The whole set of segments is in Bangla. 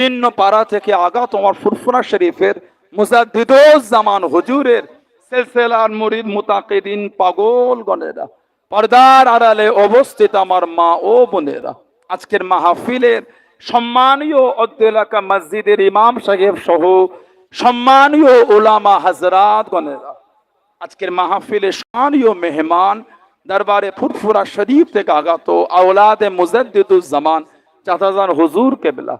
বিভিন্ন পাড়া থেকে আগা তোমার ফুরফুরা শরীফের জামান হুজুরের সিলসিলার মুরিদ মুতাকিদিন পাগল গণেরা। পর্দার আড়ালে অবস্থিত আমার মা ও বোনেরা। আজকের মাহফিলের সম্মানীয় অদ্দেলাকা মসজিদের ইমাম সাহেব সহ সম্মানীয় ওলামা হাজরাত গণেরা। আজকের মাহফিলে সম্মানীয় মেহমান দরবারে ফুরফুরা শরীফ থেকে আগত আওলাদে মুজদ্দিদুজ্জামান চাচাজান হুজুর কেবলা।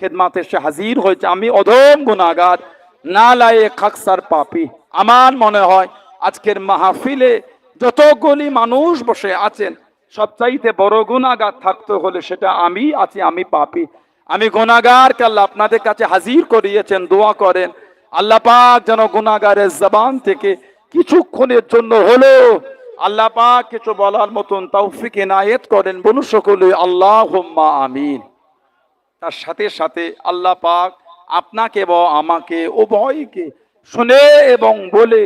খেদমাতে সে হাজির হয়েছে। আমি অধম গুনাগার না লায়ে খাকসার পাপি। আমার মনে হয় আজকের মাহফিলে যতগুলি মানুষ বসে আছেন, সবচাইতে বড় গুণাগার থাকতে হলে সেটা আমি আছি, আমি পাপি। আমি গুণাগার কাল্লা আপনাদের কাছে হাজির করিয়েছেন, দোয়া করেন। আল্লাহ পাক যেন গুণাগারের জবান থেকে কিছুক্ষণের জন্য হলো আল্লাহ পাক কিছু বলার মতন তৌফিক এনায়েত করেন। বলু সকলে আল্লাহ আমিন। তার সাথে সাথে আল্লাহ পাক আপনাকে এবং আমাকে উভয়কে শুনে এবং বলে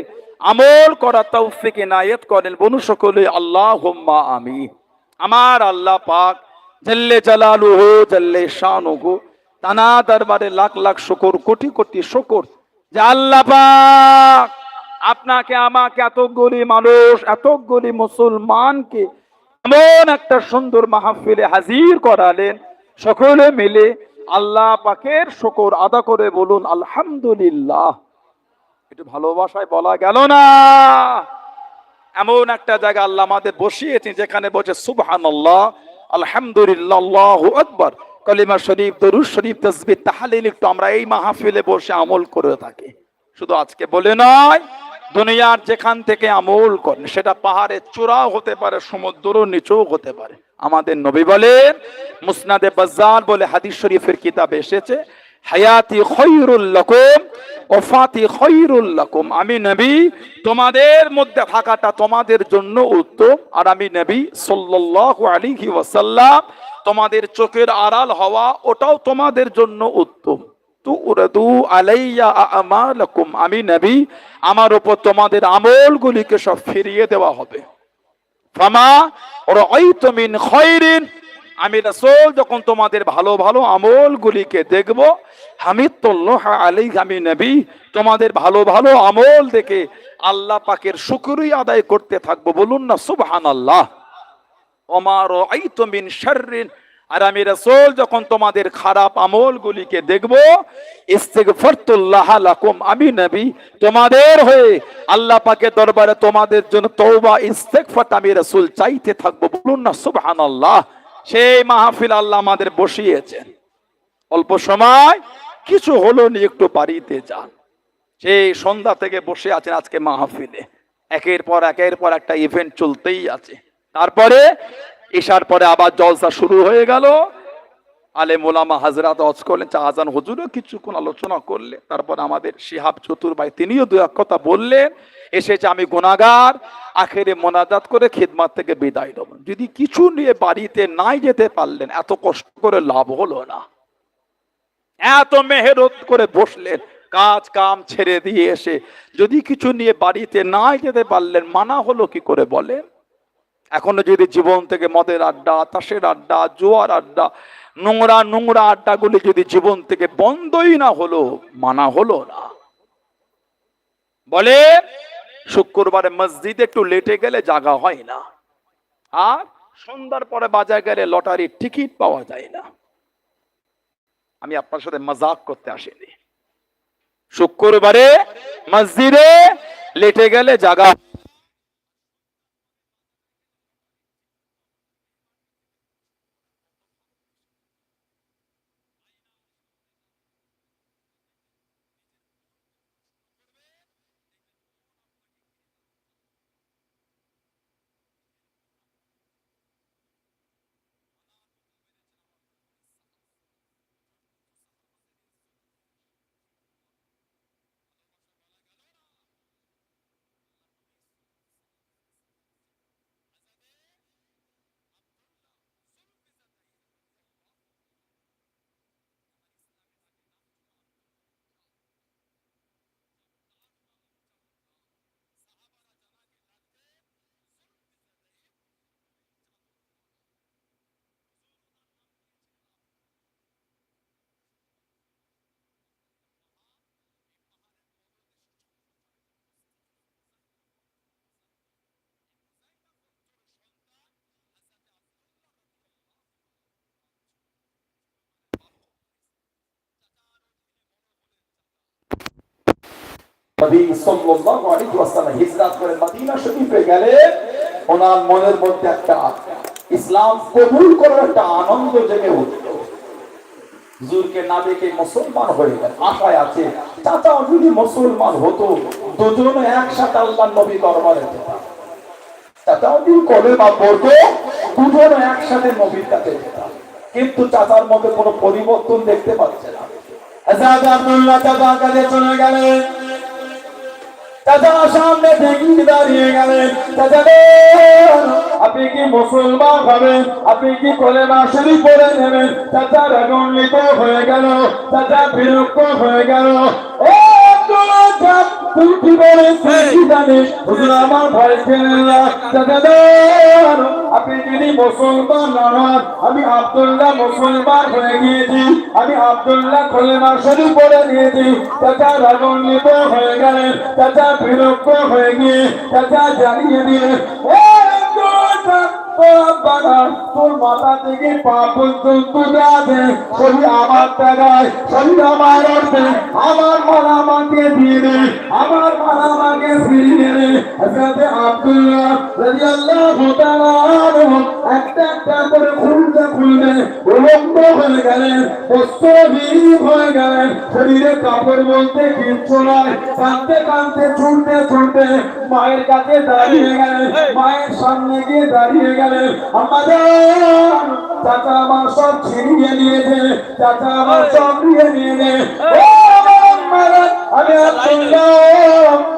আমল করা তৌফিক এনায়েত করেন। বনু সকলে আল্লাহ হোম্মা আমি আমার আল্লাহ পাক জল্লে জালালুহু, জল্লে শানুহু, তানা দরবারে লাখ লাখ শুকর, কোটি কোটি শুকর। যে আল্লাহ পাক আপনাকে, আমাকে এতগুলি মানুষ এতগুলি মুসলমানকে এমন একটা সুন্দর মাহফিলে হাজির করালেন। সকলে মিলে আল্লাহ পাকের শকর আদা করে বলুন, আলহামদুলিল্লাহ। একটু ভালোবাসায় বলা গেল না। এমন একটা জায়গা আল্লাহ আমাদের বসিয়েছেন যেখানে বসে সুবহান আল্লাহ আলহামদুলিল্লাহ, আকবর। কলিমা শরীফ, দরুদ শরীফ তসবির তাহালিল একটু আমরা এই মাহফিলে বসে আমল করে থাকি। শুধু আজকে বলে নয় দুনিয়ার যেখান থেকে আমল করেন, সেটা পাহাড়ের চূড়াও হতে পারে, সমুদ্রও নিচেও হতে পারে। আমাদের নবী বলেন, মুসনাদে বাজার বলে হাদিস শরীফের কিতাবে এসেছে, হায়াতি খৈরুল লকুম, ওফাতি খৈরুল লকুম। আমি নবী, তোমাদের মধ্যে থাকাটা তোমাদের জন্য উত্তম। আর আমি নবী সাল্লাল্লাহু আলাইহি ওয়াসাল্লাম, তোমাদের চোখের আড়াল হওয়া ওটাও তোমাদের জন্য উত্তম। আমি নবী, আমার উপর তোমাদের আমলগুলিকে সব ফিরিয়ে দেওয়া হবে। ফামা রাআইতু মিন খায়রিন আমি যখন তোমাদের ভালো ভালো আমলগুলিকে দেখব আমি নবী, তোমাদের ভালো ভালো আমল দেখে আল্লাহ পাকের শুকরিয়া আদায় করতে থাকব। বলুন না, সুবহানাল্লাহ। ওমা রাআইতু মিন শাররিন। আর আমি রাসূল যখন তোমাদের খারাপ আমলগুলিকে দেখব, ইস্তিগফারতুল্লাহ লাকুম, আমি নবী তোমাদের হয়ে আল্লাহ পাকের দরবারে তোমাদের জন্য তওবা, ইস্তেগফার আমি রাসূল চাইতে থাকব। বলুন না, সুবহানাল্লাহ। সেই মাহফিল আল্লাহ আমাদের বসিয়েছেন। অল্প সময়, কিছু হলো নি, একটু বাড়িতে যান। সেই সন্ধ্যা থেকে বসে আছেন আজকে মাহফিলে। একের পর একের পর একটা ইভেন্ট চলতেই আছে। তারপরে ঈশার পরে আবার জলসা শুরু হয়ে গেল। আলে মোলামা হাজরাত অজ করলেন চা আজান হুজুরও কিছুক্ষণ আলোচনা করলে। তারপর আমাদের শিহাব চতুর ভাই তিনিও দু এক কথা বললেন, এসেছে আমি গুণাগার আখেরে মোনাজাত করে খিদমাত থেকে বিদায় দেব যদি কিছু নিয়ে বাড়িতে নাই যেতে পারলেন, এত কষ্ট করে লাভ হলো না। এত মেহনত করে বসলেন, কাজ কাম ছেড়ে দিয়ে এসে, যদি কিছু নিয়ে বাড়িতে নাই যেতে পারলেন, মানা হলো কি করে বলেন? এখনও যদি জীবন থেকে মদের আড্ডা তাসের আড্ডা, জোয়ার আড্ডা, নোংরা নোংরা আড্ডাগুলি যদি জীবন থেকে বন্ধই না হলো, মানা হলো না। বলে, শুক্রবারে মসজিদে একটু লেটে গেলে জাগা হয় না। আর সন্ধ্যার পরে বাজার গেলে লটারির টিকিট পাওয়া যায় না। আমি আপনার সাথে মজাক করতে আসিনি। শুক্রবারে মসজিদে লেটে গেলে জাগা মুসলমান হতো, দুজনে একসাথে আল্লাহ নবী দরবারে চাচাও যদি কলেমা পড়তো, দুজনে একসাথে নবীর কাছে কিন্তু চাচার মধ্যে কোনো পরিবর্তন দেখতে পাচ্ছে না। কাছে চলে গেলেন। চাচা সামনে থেকে দাঁড়িয়ে গেলেন চাচা আপনি কি মুসলমান হবেন? আপনি কি কলেমা শুরু করে নেবেন? চাচা রাগান্বিত হয়ে গেল চাচা বিরক্ত হয়ে গেল। ও আব্দুল্লাহ চাচা, তুই কি হুজুর, আমার ভয় ছিলেন না আপনি যদি মুসলমান না আমি আব্দুল্লাহ মুসলমান হয়ে গিয়েছি। আমি আব্দুল্লাহ কলেমা শরীফ পড়ে নিয়েছি চাচা রাগান্বিত হয়ে গেলেন, চাচা বিরক্ত হয়ে গিয়ে, চাচা জানিয়ে দিয়ে আব্দুল্লাহ, ও আব্বারা, তোর মাথা থেকে পা পর্যন্ত যা আছে সবই আমার টাকায় সবই আমার অর্থে আমার মাল আমাকে দিয়ে দে আমার মাল আমাকে ফিরিয়ে দে হাজরাতে আব্দুল্লাহ রাদিয়াল্লাহু তাআলা আনহু একটা একটা করে খুলতে খুলতে উলম্ব হয়ে গেলেন বস্ত্রহীন হয়ে গেলেন শরীরে কাপড় বলতে কিচ্ছু নয় কাঁদতে কাঁদতে ছুটতে ছুটতে মায়ের কাছে দাঁড়িয়ে গেলেন মায়ের সামনে গিয়ে দাঁড়িয়ে গেলেন আমাদের চাচা আমার সব ছিনিয়ে নিয়েছে চাচা আমার সব নিয়ে নিয়েছে আমি আব্দুল্লাহ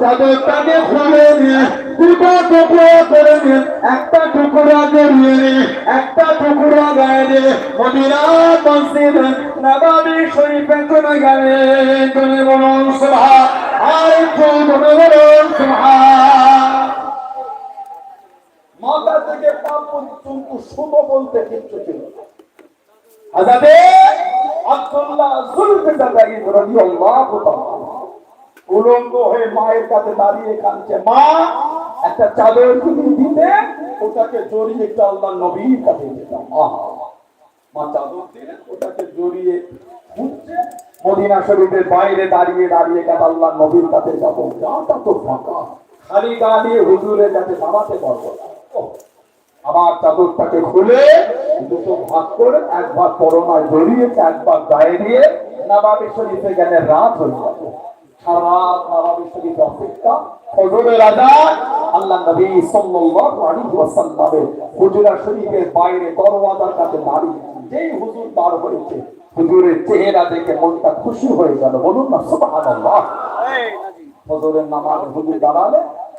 চাদরটাকে খুলে দিয়ে দুটো টুকরো করে দিন একটা টুকরা জড়িয়ে নিয়ে একটা টুকরা গায়ে দিয়ে মদিনা মসজিদ নবাবি শরীফে চলে গেলেন চলে বলুন সুবহা আর চলে বলুন সুবহা মাথা থেকে পা পর্যন্ত শুভ বলতে কিচ্ছু ছিল। হাজারে আব্দুল্লাহ জুলফিকার রাদিয়াল্লাহু তাআলা উলঙ্গ হয়ে মায়ের কাছে দাঁড়িয়ে কাঁদছে। মা, একটা চাদর যদি দিতে, ওটাকে জড়িয়ে একটা আল্লাহ নবীর কাছে মা চাদর দিলে ওটাকে জড়িয়ে মদিনা শরীফের বাইরে দাঁড়িয়ে দাঁড়িয়ে আল্লাহ নবীর কাছে যাব যাটা তো ফাঁকা। খালি দাঁড়িয়ে হুজুরের কাছে দাঁড়াতে পারব আমার চাদরটাকে খুলে দুটো ভাগ করে এক ভাগ করোনায় জড়িয়েছে এক ভাগ গায়ে দিয়ে। নবাবি শরীফে গেলে রাত হয়ে যাবে।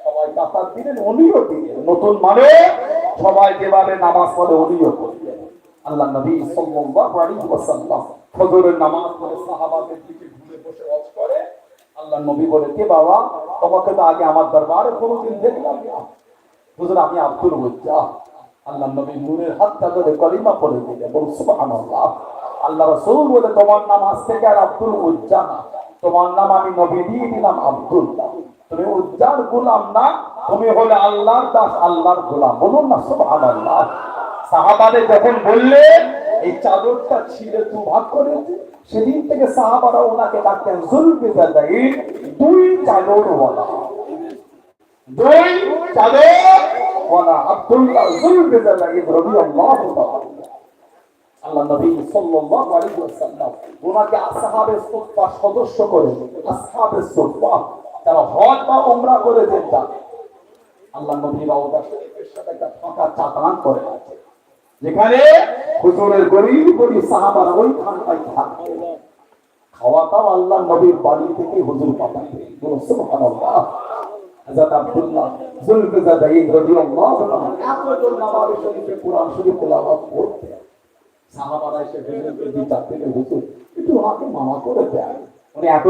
সবাই নতুন মানে সবাই যেভাবে নামাজ পড়ে উনিও আল্লাহ নবী সাল্লাল্লাহু আলাইহি ওয়াসাল্লাম নামাজ পড়ে সাহাবাদের দিকে ঘুরে বসে ওয়াজ করে। আল্লাহ নবী বলে, কে বাবা? তোমাকে তো আগে আমার দরবারে কোনোদিন দেখলাম হুজুর, আমি আব্দুল উজ্জা আল্লাহ নবী নূরের হাতটা ধরে কলিমা পড়ে দিলে বল সুবহানাল্লাহ। আল্লাহ রাসূল বলে, তোমার নাম আজ থেকে আর আব্দুল উজ্জা না। তোমার নাম আমি নবী দিয়ে দিলাম আব্দুল্লাহ। তুমি উজ্জার গোলাম না, তুমি হলে আল্লাহর দাস, আল্লাহর গোলাম। বলুন না, সুবহানাল্লাহ। সাহাবাদের যখন বললেন, এই চাদরটা ছিঁড়ে দু ভাগ করে করেছে? সেদিন থেকে সাহাবারা ওনাকে ডাকতেন জুলফিকারদাইন দুই চাদর ওয়ালা। দুই চাদর ওয়ালা, আব্দুল্লাহ জুলফিকারদাইন রাদিয়াল্লাহু তাআলা। আল্লাহ নবী সাল্লাল্লাহু আলাইহি ওয়াসাল্লাম ওনাকে আসহাবে সুফা সদস্য করে, আসহাবে সুফা তারা হজ বা উমরা করে আল্লাহ নবী রাউদা সাথে একটা ফাঁকা চাতান করে আছে যেখানে হুজুরের গরিব গরিব সাহাবারা ওই খানটায় থাকতো খাওয়া দাওয়া আল্লাহ নবীর বাড়ি থেকে হুজুর সাহাবারা এসে থেকে মামা করে দেয় এত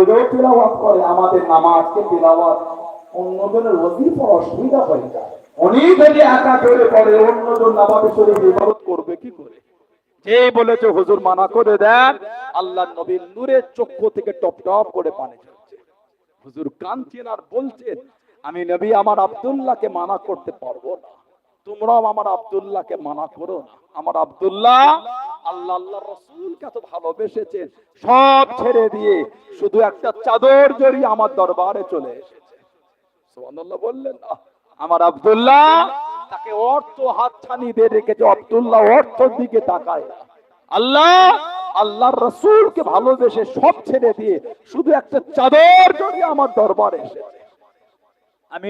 করে, আমাদের নামাজকে তিলাওয়াত, অন্যজনের ওজিফার অসুবিধা হয়ে যায়। উনি যদি একা পড়ে, অন্যজন শরীফ ইবাদত করবে, কি করে? যে বলেছে, হুজুর মানা করে দেন। আল্লাহ নবীর চক্ষু থেকে টপ টপ করে পানি ঝরছে। হুজুর কাঁদছেন আর বলছেন, আমি নবী আমার আব্দুল্লাহকে মানা করতে পারব না। তোমরাও আমার আব্দুল্লাহকে মানা করো না। আমার আব্দুল্লাহ আল্লাহ আল্লাহ রসুলকে এত ভালোবেসেছেন, সব ছেড়ে দিয়ে শুধু একটা চাদর জড়িয়ে আমার দরবারে চলে এসেছে। বললেন না আমার আব্দুল্লাহ তাকে অর্থ হাত হাতছানি দিয়ে রেখেছে, আব্দুল্লাহ অর্থ দিকে তাকায়। আল্লাহ, আল্লাহর রসুলকে ভালোবেসে সব ছেড়ে দিয়ে শুধু একটা চাদর জড়িয়ে আমার দরবারে এসেছে আমি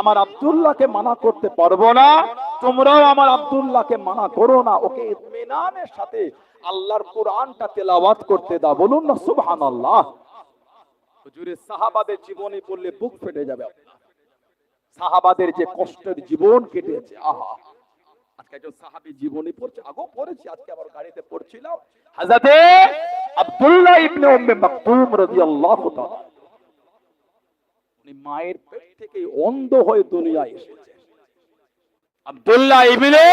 আমার আব্দুল্লাহকে মানা করতে পারব না, তোমরাও আমার আব্দুল্লাহকে মানা করো না, ওকে ইতমিনানের সাথে আল্লাহর কোরআনটা তেলাওয়াত করতে দাও, বলুন না সুবহানাল্লাহ। হুজুরের সাহাবাদের জীবনী পড়লে বুক ফেটে যাবে আপনার। সাহাবাদের যে কষ্টের জীবন কেটেছে, আহা। আজকে একজন সাহাবী পড়ছে পড়েছি, আজকে আবার গাড়িতে পড়ছিলাম। হাজাতে আব্দুল্লাহ ইবনে উম্মে মাকতুম রাদিয়াল্লাহু তাআলা। উনি মায়ের পেট থেকে অন্ধ হয়ে দুনিয়ায় এসেছে। আব্দুল্লাহ ইবনে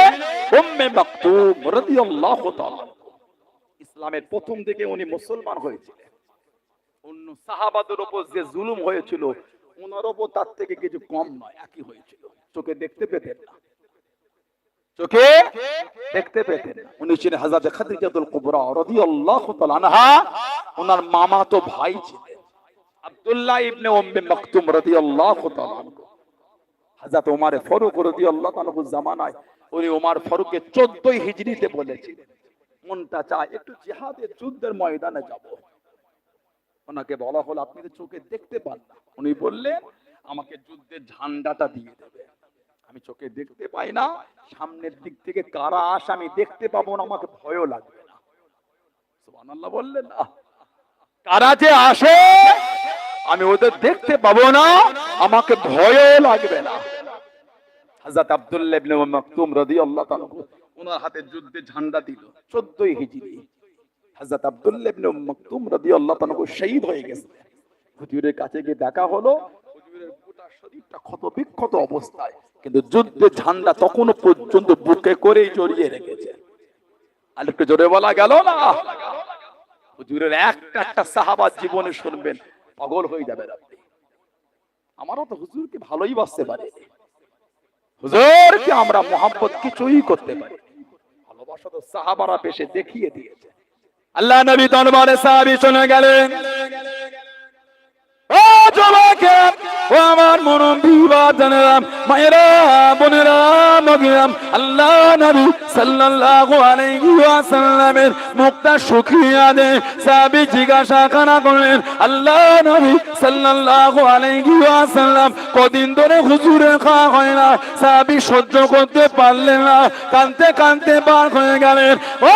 উম্মে মাকতুম রাদিয়াল্লাহু তাআলা। ইসলামের প্রথম দিকে উনি মুসলমান হয়েছিলেন। অন্য সাহাবাদের উপর যে জুলুম হয়েছিল ওনার উপর তার থেকে কিছু কম নয়, একই হয়েছিল। চোখে দেখতে পেতেন না। চোখে দেখতে পেতেন উনি ছিলেন হাজার খাদিজাতুল কুবরা রাদিয়াল্লাহু তাআলা আনহা। ওনার মামা তো ভাই ছিলেন। আব্দুল্লাহ ইবনে মাকতুম জামানায় উনি ওমর ফারুককে 14 হিজরিতে বলেছিলেন, মনটা চায় একটু জিহাদের যুদ্ধের ময়দানে যাব। ওনাকে বলা হলো, আপনি তো চোখে দেখতে পান না। উনি বললেন, আমাকে যুদ্ধের ঝান্ডাটা দিয়ে দেবে। আমি চোখে দেখতে পাই না। সামনের দিক থেকে কারা আসে আমি দেখতে পাবো না, আমাকে ভয়ও লাগবে না। সুবহানাল্লাহ বললেন না কারা যে আসে, আমি ওদের দেখতে পাবো না, আমাকে ভয়ও লাগবে না। হযরত আব্দুল্লাহ ইবনে মাকতুম রাদিয়াল্লাহু তাআলা ওনার হাতে যুদ্ধে ঝান্ডা দিল 14 হিজরি। হযরত আব্দুল্লাহ ইবনে মাকতুম রাদিয়াল্লাহু তাআলা শহীদ হয়ে গেছে। হুজুরের কাছে গিয়ে দেখা হলো, হুজুরের গোটা শরীরটা ক্ষত বিক্ষত অবস্থায়, কিন্তু যুদ্ধের ঝান্ডা তখনও পর্যন্ত বুকে করেই জড়িয়ে রেখেছে। আর একটু জোরে বলা গেল না? হুজুরের একটা একটা সাহাবার জীবনে শুনবেন, পাগল হয়ে যাবে আপনি। আমারও তো হুজুরকে ভালোই বাসতে পারে। হুজুরকে আমরা মোহাম্মত কিছুই করতে পারি ভালোবাসা তো সাহাবারা পেশে দেখিয়ে দিয়েছে। আল্লাহ নবী দরবারে সাহাবি শুনে গেলেন। ও যুবকে ও আমার মরম বিবাদনেরা মায়েরা, বোনেরা, মগিরাম, আল্লাহ নবী সাল্লাল্লাহু আলাইহি ওয়াসাল্লামের মুক্তা শুকরিয়া দে সাহাবী জিজ্ঞাসা কানা করলেন, আল্লাহ নবী সাল্লাল্লাহু আলাইহি ওয়াসাল্লাম কদিন ধরে হুজুরের খাওয়া হয় না, সাহাবী সহ্য করতে পারলেন না কানতে কানতে বার হয়ে গেলেন। ও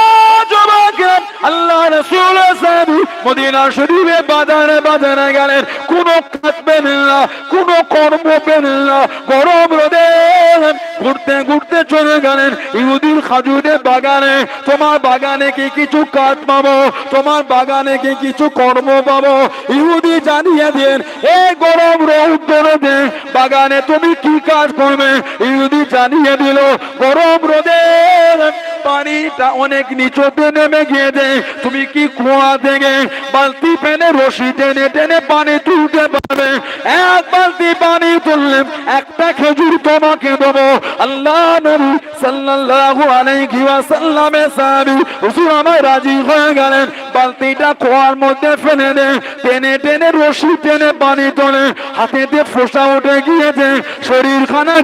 যুবকেরা আল্লাহ রাসূল সাহাবী মদিনা শরীফে বাজারে বাজারে গেলেন, কোনো পেলেন না কোনো কর্ম পেলেন না। গরম রোদে ঘুরতে ঘুরতে চলে গেলেন ইহুদির খাজুরের বাগানে। তোমার বাগানে কি কিছু কাজ পাবো? তোমার বাগানে কি কিছু কর্ম পাবো? ইহুদি জানিয়ে দেন এই গরম রৌদ্রে বাগানে তুমি কি কাজ করবে? ইহুদি জানিয়ে দিল, গরম রোদে পানিটা অনেক নিচুতে নেমে গিয়ে দেয় তুমি কি কুয়া থেকে বালতি পেনে রশি টেনে টেনে পানি তুলতে পারবে? এক বালতি পানি তুললে একটা খেজুর তোমাকে দেবো। আল্লাহ নবী সাল্লাল্লাহু আলাইহি সাহাবী হুজুর আমার রাজি হয়ে গেলেন। বালতিটা কুয়ার মধ্যে ফেলে টেনে টেনে রশি টেনে পানি তোলে। হাতেতে ফোসা উঠে গিয়েছে। শরীর খানা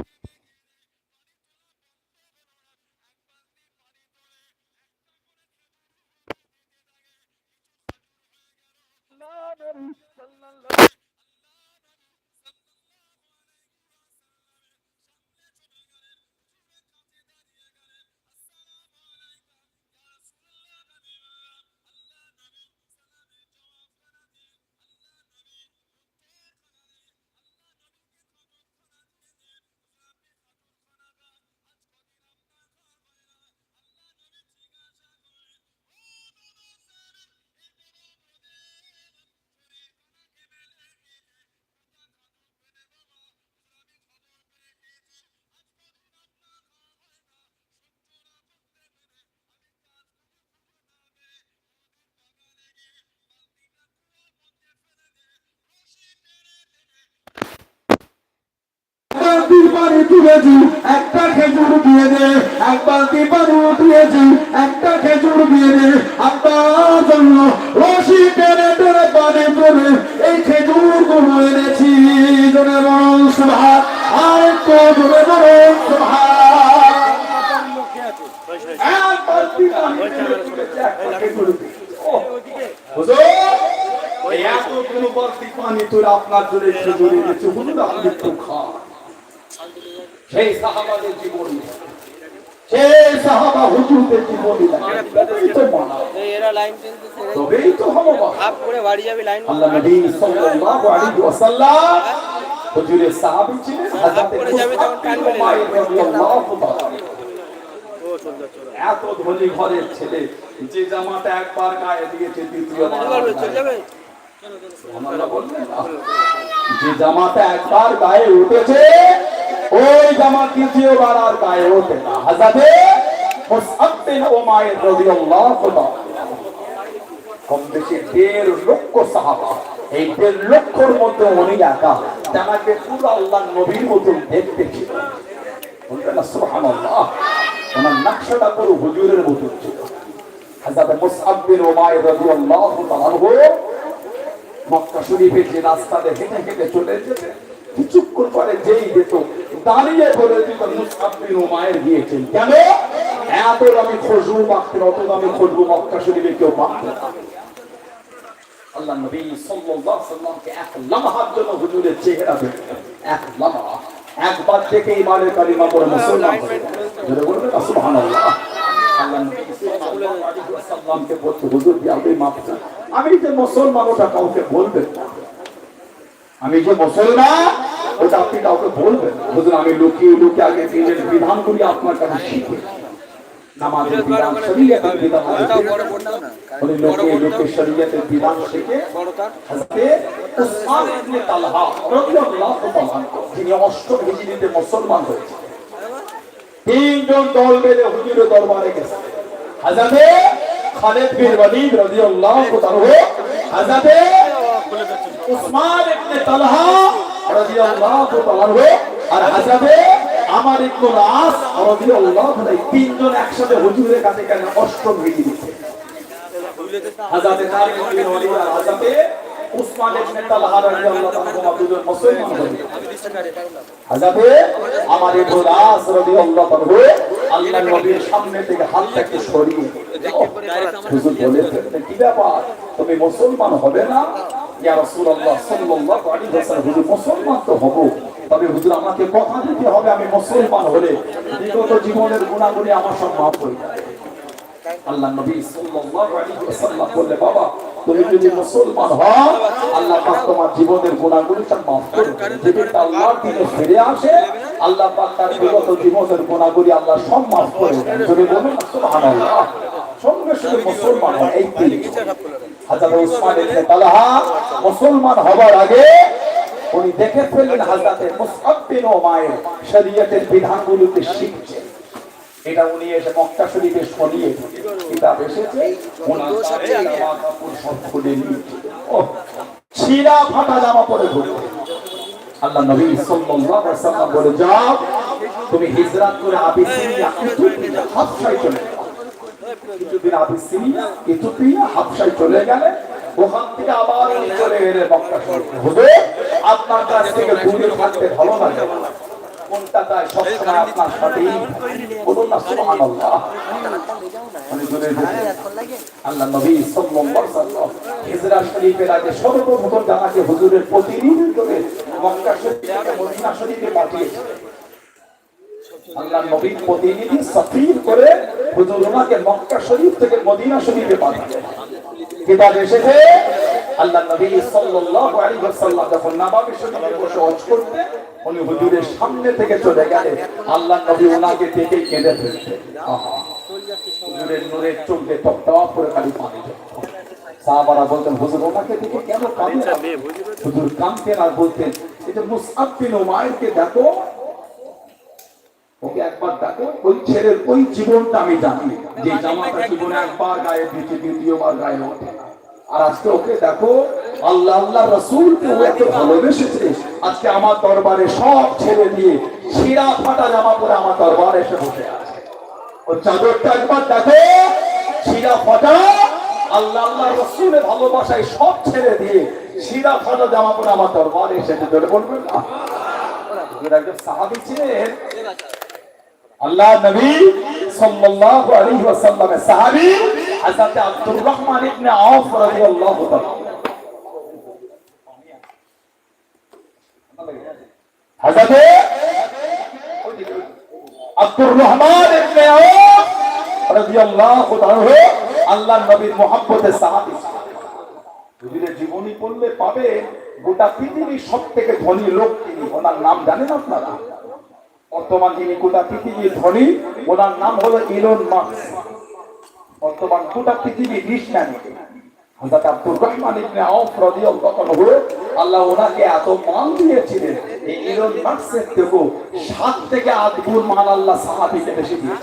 তুলেছি একটা খেজুর দিয়ে দে এক বালতি পানি তুলেছি একটা খেজুর দিয়ে দে। আপনার জন্য রশি টেনে টেনে পানি করে এই খেজুরগুলো এনেছি জোরে বরং সুভাষ আর একটু জোরে বরং সুভাষ এক বালতি পানি হুজুর, এই এতগুলো বালতি পানি তোর আপনার জন্য খেজুর এনেছি হুজুর আপনি একটু খান সেই সাহাবাদের জীবনী। সেই সাহাবা হুজুরদের তবেই তো আল্লাহ নবী সাল্লাল্লাহু আলাইহি ওয়াসাল্লাম হুজুরের সাহাবী ছিলেন এত ধনী ঘরের ছেলে যে জামাটা একবার গায়ে দিয়েছে দ্বিতীয়বার। যে জামাটা একবার গায়ে উঠেছে ওই জামা দ্বিতীয়বার আর গায়ে ওঠে না। হাজাবে মুসআব বিন উমাইর রাদিয়াল্লাহু তাআলা কম বেশি দেড় লক্ষ সাহাবা। এই দেড় লক্ষর মধ্যে উনি একা জানাকে পুরো আল্লাহ নবীর মতন দেখতে ছিল। বলবেন না, সুবহানাল্লাহ, ওনার নকশাটা পুরো হুজুরের মতন ছিল। হাজাবে মুসআব বিন উমাইর রাদিয়াল্লাহু তাআলা মক্কা শরীফের যে রাস্তা দিয়ে হেঁটে হেঁটে চলে যেতে কিছুক্ষণ পরে যেই যেত দাঁড়িয়ে বলে দিত মুসআব বিন উমাইর গিয়েছেন। কেন? এত দামি মাখতেন অত দামি মক্কা শরীফে কেউ আল্লাহ নবী সাল্লাল্লাহু সাল্লামকে এক লমহার জন্য হুজুরের চেহারা দেখতেন এক একবার দেখে ইমানের কালিমা পড়ে মুসলমান হয়ে বলবেন সুবহানাল্লাহ। আমি যে মুসলমান, ওটা কাউকে বলবেন না। আমি যে মুসলমান ওটা আপনি কাউকে বলবেন না। হুজুর আমি লুকিয়ে লুকিয়ে আগে দিনের বিধানগুলি আপনার কাছে শিখে নামাজের বিধান শরীয়তের বিধান আগে তাও শিখে। বড় বোনটাও না উনি লোকে লোকে শরীয়তের বিধান শিখে বড় উসমান ইবনে তালহা রাদিয়াল্লাহু তাআলা যিনি অষ্টম হিজরিতে মুসলমান হয়েছে তিনজন দল বেঁধে হুজুরের দরবারে গেছে হযরতে খালিদ বিন ওয়ালিদ রাদিয়াল্লাহু তাআলা হযরতে উসমান ইবনে তালহা রাদিয়াল্লাহু তাআলা আর হাসাবে আমার ইবনে আস রাদিয়াল্লাহু তাআলা তিনজন একসাথে হুজুরের কাছে কেন অষ্টম হিজরি হাজাতে তারিক বিন ওয়ালিদ আর হাজাতে উসমান ইবনে তালহা রাদিয়াল্লাহু তাআলা দুজন মুসলমান হলেন আমার ইবনে রাস রাদিয়াল্লাহু তাআলা আল্লাহর নবীর সামনে থেকে হাতটাকে সরিয়ে হুজুর বলেছেন কি ব্যাপার? তুমি মুসলমান হবে না? ইয়া রাসূলুল্লাহ সাল্লাল্লাহু আলাইহি ওয়াসাল্লাম হুজুর মুসলমান তো হব। তবে হুজুর আমাকে কথা দিতে হবে আমি মুসলমান হলে বিগত জীবনের গুণাগুলি আমার সব মাফ হয়ে যাবে। আল্লাহ নবী সাল্লাল্লাহু আলাইহি ওয়াসাল্লাম বললে বাবা তুমি যদি মুসলমান হও আল্লাহ পাক তোমার জীবনের গুনাহগুলো সব maaf করে দেবেন যদি আল্লাহর দিনে ফিরে আসে আল্লাহ পাক তার বিগত জীবনের গুনাহগুলি আল্লাহ সব maaf করে যদি বলেন সুবহানাল্লাহ। সঙ্গে সঙ্গে মুসলমান হয় এই তিন হযরত উসমান ইবনে তালহা মুসলমান হবার আগে উনি দেখে ফেললেন হযরতে মুসআব বিন উমাইর শরীয়তের বিধানগুলোকে শিখছেন এটা উনি এসে মক্কা শরীফে শনিয়ে কিতাব এসেছে ওনার জামা কাপড় সব খুলে নিয়েছে ছিঁড়া ফাটা জামা পরে ঘুরছে আল্লাহ নবী সাল্লাল্লাহু আলাইহি সাল্লাম বলে যাও তুমি হিজরত করে আবিসিনিয়া ইথিওপিয়া হাবশায় চলে যাও কিছুদিন আবিসিনিয়া ইথিওপিয়া হাবশায় চলে গেলে। ওখান থেকে আবার চলে এলেন মক্কা শরীফে। হুজুর আপনার কাছ থেকে দূরে থাকতে ভালো লাগে। কোনটা তাই সবসময় আপনার সাথেই বলুন না জোরে। আল্লাহ নবী সাল্লাল্লাহু হিজরা শরীফের আগে সর্বপ্রথম জানাকে হুজুরের প্রতিনিধি করে মক্কা শরীফ মদিনা শরীফে পাঠিয়েছে আল্লাহ প্রতিনিধি করে হুজুর ওনাকে মক্কা শরীফ থেকে মদিনা শরীফে কিতাব এসেছে আল্লাহ নবী সাল্লাল্লাহু আলাইহি ওয়াসাল্লাম যখন শরীফে বসে হজ করতে উনি হুজুরের সামনে থেকে চলে আল্লাহ নবী দেখে কেঁদে ফেলতেন। আহা, হুজুরের নূরের করে খালি পানি সাহাবারা বলতেন, হুজুর ওনাকে দেখে কেন হুজুর কাঁদতেন আর বলতেন এটা মুসআব বিন উমাইরকে দেখো ওকে একবার দেখো ওই ছেলের ওই জীবনটা আমি জানি। যে জামাটা জীবনে একবার গায়ে দিতে দ্বিতীয়বার গায়ে ওঠে না। আর আজকে ওকে দেখো আল্লাহ আল্লাহ রসুলকে ও এত ভালোবেসেছে। আজকে আমার দরবারে সব ছেড়ে দিয়ে শিরা ফাটা জামা পরে আমার দরবার এসে বসে আছে। ও চাদরটা একবার দেখো শিরা ফাটা। আল্লাহ আল্লাহ রসুলের ভালোবাসায় সব ছেড়ে দিয়ে শিরা ফাটা জামা পরে আমার দরবারে এসেছে ধরে বলবেন না? একজন সাহাবি ছিলেন। আল্লাহ নবী সাল্লাল্লাহু আলাইহি ওয়াসাল্লামের সাহাবী হযরত আব্দুর রহমান ইবনে আউফ রাদিয়াল্লাহু তাআলা হযরত আব্দুর রহমান ইবনে আউফ রাদিয়াল্লাহু তাআলা আল্লাহ নবীর মুহাব্বতের সাহাবী। হুজুরের জীবনী পড়লে পাবে গোটা পৃথিবীর সব থেকে ধনী লোক তিনি। ওনার নাম জানেন আপনারা? বর্তমান যিনি গোটা পৃথিবীর ধনী, ওনার নাম হলো ইলন মার্কস বর্তমান গোটা পৃথিবীর এত মান না?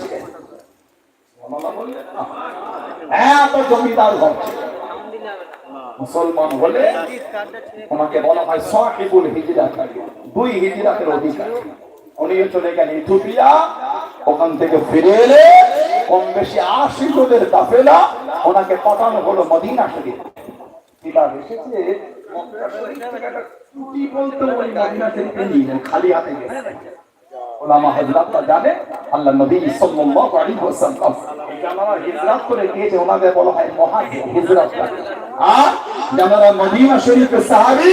এত জমিদার ঘর মুসলমান হলে ওনাকে বলা হয় দুই হিজরাতের অধিকারী। উনি চলে গেলেন ইথিওপিয়া। ওখান থেকে ফিরে এলে কম বেশি আশি জনের কাফেলা ওনাকে পাঠানো হলো মদিনা শরীফ। এসেছে শরীফ টুটি বলতে শরীফে খালি হাতে গেছে। ওলামা হযরতরা জানে আল্লাহ নবী সাল্লাল্লাহু আলাইহি ওয়াসাল্লাম। যারা করে গিয়েছে ওনাদের বলা হয় মহাজির হিজরত আর যারা মদিনা শরীফের সাহাবী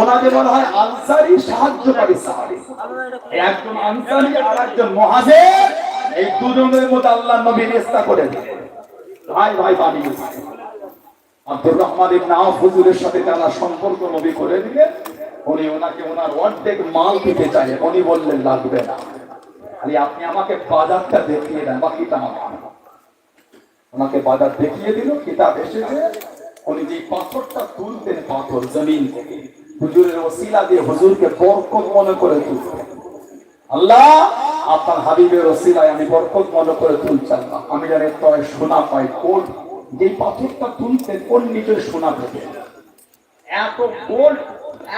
ওনাদের বলা হয় আনসারী সাহায্যকারী সাহাবী। একজন আনসারী আর একজন মহাজির। এই দুজনের মধ্যে আল্লাহ নবী রেস্তা করে। ভাই ভাই বানিয়েছে আব্দুর রহমান ইবনে আউফ হুজুরের সাথে তারা সম্পর্ক নবী করে দিলেন, উনি ওনাকে ওনার অর্ধেক মাল দিতে চাই উনি বললেন, লাগবে না। খালি আপনি আমাকে বাজারটা দেখিয়ে দেন, বাকিটা আমার ওনাকে বাজার দেখিয়ে দিল, কিতাব এসেছে। উনি যে পাথরটা তুলতেন, পাথর জমিন থেকে হুজুরের ওসিলা দিয়ে হুজুরকে বরকত মনে করে তুলতেন আল্লাহ আপনার হাবিবের ওসিলায় আমি বরকত মনে করে তুলছেন না আমি যেন তয় সোনা পাই কোন যে পাথরটা তুলতেন কোন নিচে সোনা পেতে এত গোল্ড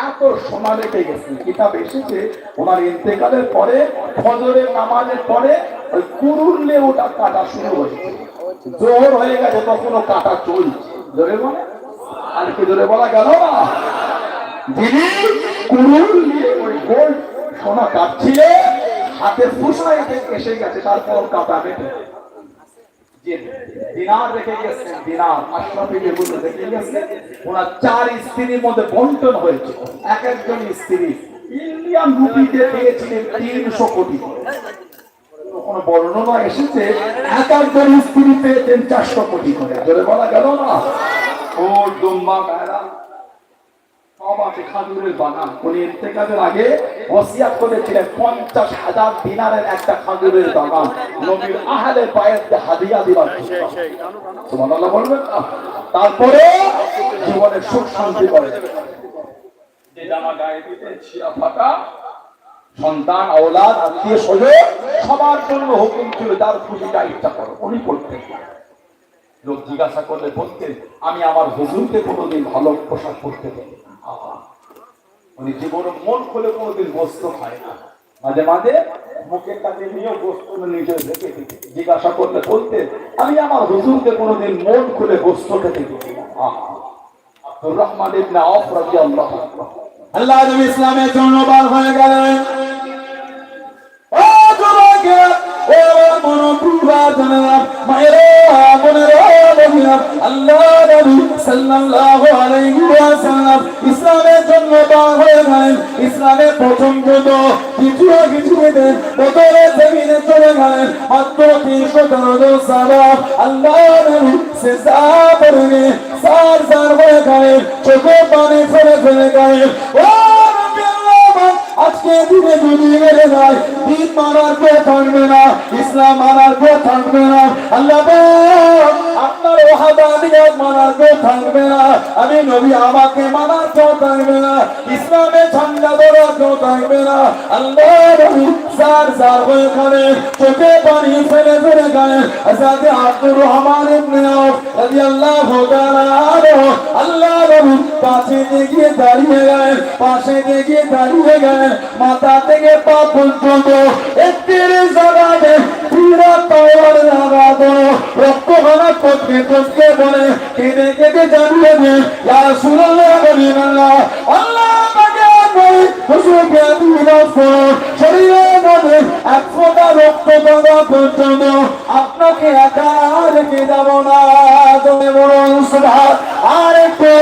এত সোনা রেখে গেছে। কিতাব এসেছে, ওনার ইন্তেকালের পরে, ফজরের নামাজের পরে, ওই কুরুল্লে ওটা কাটা শুরু হয়েছে। জোর হয়ে গেছে, তখনও কাটা চলছে। জোরে মানে আর কি জোরে বলা গেল? না যিনি কুরুল হাতে এসে গেছে তারপর কাটা বেটে ওনার চার স্ত্রীর মধ্যে এক একজন স্ত্রী ইন্ডিয়ান তিনশো কোটি কোন বর্ণনা এসেছে এক একজন স্ত্রী পেয়েছেন চারশো কোটি করে বলা গেল না ও দুম্বা সব আছে খাজুরের বাগান উনি ইন্তেকালের তারপরে জীবনে সুখ শান্তি করে যে সন্তান, আওলাদ, আত্মীয় স্বজন, সবার জন্য হুকুম ছিল, যার খুশি যা ইচ্ছা করো। উনি করতেন। লোক জিজ্ঞাসা করলে বলতেন, আমি আমার হুজুরকে কোনোদিন ভালো পোশাক পরতে দেব আহা। উনি জীবন মন খুলে কোনোদিন বস্ত্র খায় না। মাঝে মাঝে মুখের কাছে বস্ত্র নিজে জিজ্ঞাসা বলতেন আমি আমার হুজুরকে কোনোদিন মন খুলে বস্ত্র খেতে আব্দুর রহমান ইবনে আউফ রাদিয়াল্লাহু আল্লাহ নবী হয়ে গেলেন। ও ও জানেরা, মায়েরা, বোনেরা, বন্ধুরা, আল্লাহ নবী সাল্লাল্লাহু আলাইহি ওয়াসাল্লাম ইসলামের জন্য বার হয়ে গেলেন। ইসলামের প্রথম যুদ্ধ দ্বিতীয় হিজরিতে বদরের জমিনে চলে গেলেন। মাত্র তিনশো তেরো জন আল্লাহ নবী সেজদা পড়ে সার সার গেলেন চোখে পানি ফেলে ফেলে গেলেন ও আজকে দিনে যদি মেরে যায় দিন মারার কেউ থাকবে না ইসলাম মারার কেউ থাকবে না। আল্লাহ আপনার ওয়াহাদানিয়ত মানার কেউ থাকবে না। আমি নবী, আমাকে মানার কেউ থাকবে না। ইসলামে ঝান্ডা ধরার কেউ থাকবে না। আল্লাহ নবী সার সার হয়ে খানে চোখে পানি ফেলে ফেলে খানে আসাদে আব্দুর রহমান ইবনে আউফ রাদিয়াল্লাহু তাআলা আনহু আল্লাহ নবী পাশে গিয়ে দাঁড়িয়ে গেলেন, পাশে গিয়ে দাঁড়িয়ে গেলেন। মাথা থেকে পা পর্যন্ত একত্রিশ জায়গাতে পুরা পাওয়ার লাগাতো রক্ত করতে বলে, কেঁদে কেঁদে জানিয়ে ইয়া রাসূলুল্লাহ বলেন আল্লাহ। আল্লাহ পাকে বলে হুজুর তুমি রাখো শরীরে মধ্যে এক ফোঁটা রক্ত দেওয়া পর্যন্ত আপনাকে একা রেখে যাব না। তুমি বলুন, সুবহান।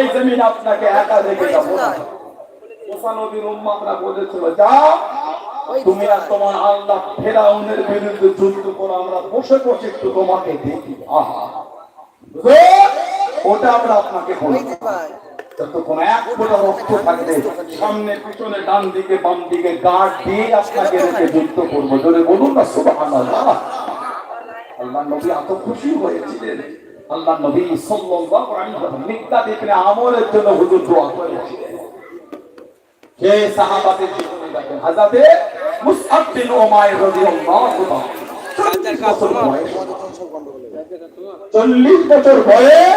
এই জমিন আপনাকে একা রেখে যাব না। মুসা নবীর উম্মাদরা বলেছিল যাও তুমি আর তোমার আল্লাহ ফেরাউনের বিরুদ্ধে যুদ্ধ করো আমরা বসে বসে একটু তোমাকে দেখি। আহা। ওটা আমরা আপনাকে বলব। যতক্ষণ এক ফোঁটা রক্ত থাকবে সামনে পিছনে ডান দিকে বাম দিকে গার্ড দিয়ে আপনাকে রেখে যুদ্ধ করব। জোরে বলুন না সুবহানাল্লাহ। আল্লাহ নবী এত খুশি হয়েছিলেন। আল্লাহ নবী সাল্লাল্লাহু আলাইহি ওয়াসাল্লাম মিকদাদ ইবনে আমরের জন্য হুজুর দোয়া করেছিলেন কে সাহাবাদের জীবনী দেখেন হযরতে মুসআব বিন উমাইর রাদিয়াল্লাহু তাআলা চল্লিশ বছর বয়সে।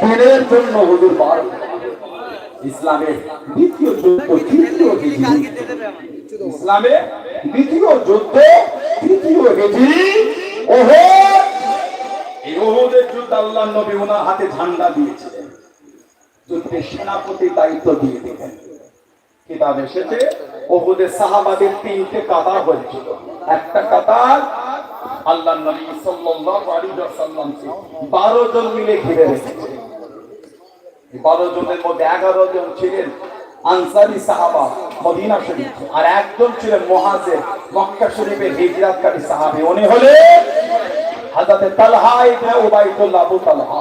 দিনের জন্য হুজুর বার। ইসলামের দ্বিতীয় যুদ্ধ তৃতীয় হিজরি। ইসলামে দ্বিতীয় যুদ্ধ তৃতীয় হিজরি। ওহদ এই যুদ্ধ আল্লাহ নবী ওনার হাতে ঝান্ডা দিয়েছিলেন। যুদ্ধের সেনাপতির দায়িত্ব দিয়ে দিলেন। কিতাব এসেছে ওহুদের সাহাবাদের তিনটে কাতার হয়েছিল। একটা কাতার আল্লাহ নবী সাল্লাল্লাহু আলাইহি ওয়াসাল্লাম 12 জন মিলে ঘিরে রেখেছে। এই 12 জনের মধ্যে 11 জন ছিলেন আনসারী সাহাবা, মদিনা শরীফ। আর একজন ছিলেন মুহাজির, মক্কা শরীফের হিজরতকারী সাহাবী। উনি হলেন হযরত Talha ibn Ubaidullah Abu Talha.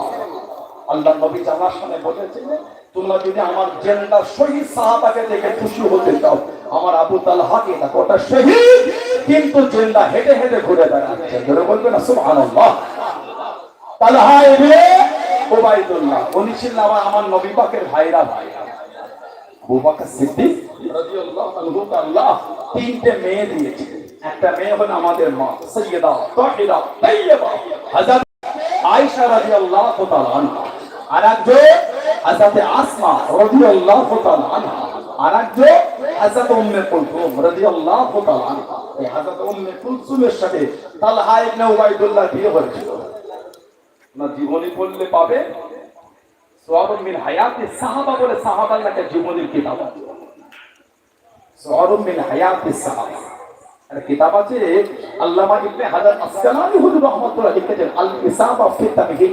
আল্লাহ নবী জানার সামনে বলেছিলেন তোমরা যদি আমার জেন্দার শহীদ সাহাবাকে দেখে খুশি হতে চাও, আমার আবু তালহাকে দেখো ওটা শহীদ, কিন্তু জেন্দা হেঁটে হেঁটে ঘুরে বেড়াচ্ছে। ধরে বলবে না, সুবহানাল্লাহ। তালহা ইবনে উবাইদুল্লাহ উনি ছিলেন আমার আমার নবী পাকের ভাইরা ভাই। আবু বকর সিদ্দিক রাদিয়াল্লাহু আনহু আল্লাহ তিনটে মেয়ে দিয়েছে একটা মেয়ে হলো আমাদের মা সৈয়দা তাহিরা তাইয়্যিবা। হযরত আয়েশা রাদিয়াল্লাহু তাআলা আনহা আর একজন হযরত আসমা রাদিয়াল্লাহু তাআলা আনহা আর একজন হযরত উম্মে কুলসুম রাদিয়াল্লাহু তাআলা আনহা। এই হযরত উম্মে কুলসুমের সাথে তালহা ইবনে উবাইদুল্লাহ বিয়ে হয়েছিল। না জীবনী পড়লে পাবে সোয়ারুম মিন হায়াতে সাহাবা বলে সাহাবার লেখা জীবনের কিতাব সোয়ারুম মিন হায়াতে সাহাবা। কিতাব আছে আল্লামা ইবনে হাজার আসকালানি হুজুর রহমাতুল্লাহ লিখেছেন আল ইসাবা ফি তামহিদ